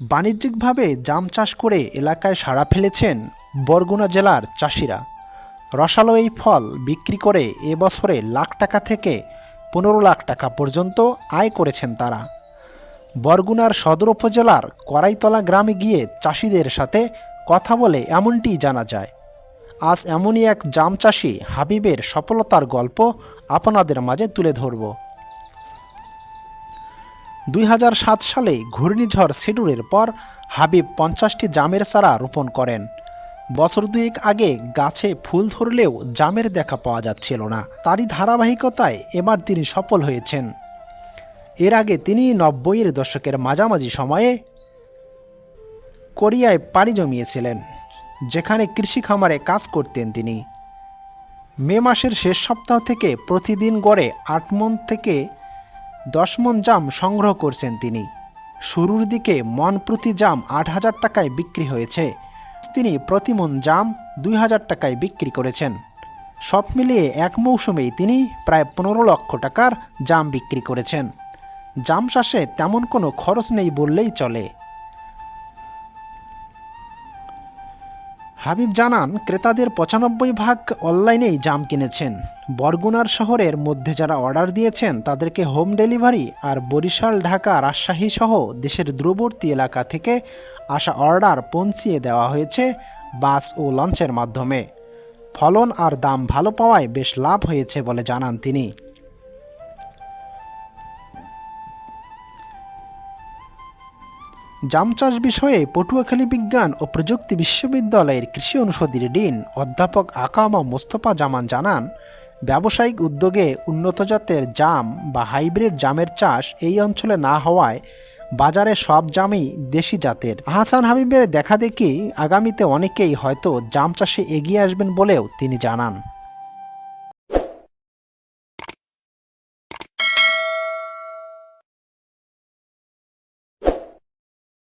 বাণিজ্যিকভাবে জাম চাষ করে এলাকায় সাড়া ফেলেছেন বরগুনা জেলার চাষিরা। রসালো এই ফল বিক্রি করে এবছরে লাখ টাকা থেকে পনেরো লাখ টাকা পর্যন্ত আয় করেছেন তারা। বরগুনার সদর উপজেলার করাইতলা গ্রামে গিয়ে চাষিদের সাথে কথা বলে এমনটি জানা যায়। আজ এমনই এক জাম চাষি হাবিবের সফলতার গল্প আপনাদের মাঝে তুলে ধরব। দুই হাজার সাত সালে ঘূর্ণিঝড় সিডুরের পর হাবিব পঞ্চাশটি জামের চারা রোপণ করেন। বছর দুয়েক আগে গাছে ফুল ধরলেও জামের দেখা পাওয়া যাচ্ছিল না। তারই ধারাবাহিকতায় এবার তিনি সফল হয়েছেন। এর আগে তিনি নব্বইয়ের দশকের মাঝামাঝি সময়ে কোরিয়ায় পাড়ি জমিয়েছিলেন, যেখানে কৃষি খামারে কাজ করতেন তিনি। মে মাসের শেষ সপ্তাহ থেকে প্রতিদিন গড়ে আট মন থেকে দশ মন জাম সংগ্রহ করছেন তিনি। শুরুর দিকে মন প্রতি জাম আট হাজার টাকায় বিক্রি হয়েছে। তিনি প্রতি মন জাম দুই হাজার টাকায় বিক্রি করেছেন। সব মিলিয়ে এক মৌসুমেই তিনি প্রায় পনেরো লক্ষ টাকার জাম বিক্রি করেছেন। জাম চাষে তেমন কোনো খরচ নেই বললেই চলে। হাবিব জানান, ক্রেতাদের পঁচানব্বই ভাগ অনলাইনেই জাম কিনেছেন। বরগুনার শহরের মধ্যে যারা অর্ডার দিয়েছেন, তাদেরকে হোম ডেলিভারি আর বরিশাল, ঢাকা, রাজশাহী সহ দেশের দূরবর্তী এলাকা থেকে আসা অর্ডার পৌঁছিয়ে দেওয়া হয়েছে বাস ও লঞ্চের মাধ্যমে। ফলন আর দাম ভালো পাওয়ায় বেশ লাভ হয়েছে বলে জানান তিনি। জাম চাষ বিষয়ে পটুয়াখালী বিজ্ঞান ও প্রযুক্তি বিশ্ববিদ্যালয়ের কৃষি অনুষদের ডিন অধ্যাপক আকামা মোস্তফা জামান জানান, ব্যবসায়িক উদ্যোগে উন্নত জাতের জাম বা হাইব্রিড জামের চাষ এই অঞ্চলে না হওয়ায় বাজারে সব জামই দেশি জাতের। আহসান হাবিবের দেখা দেখি আগামীতে অনেকেই হয়তো জাম চাষে এগিয়ে আসবেন বলেও তিনি জানান।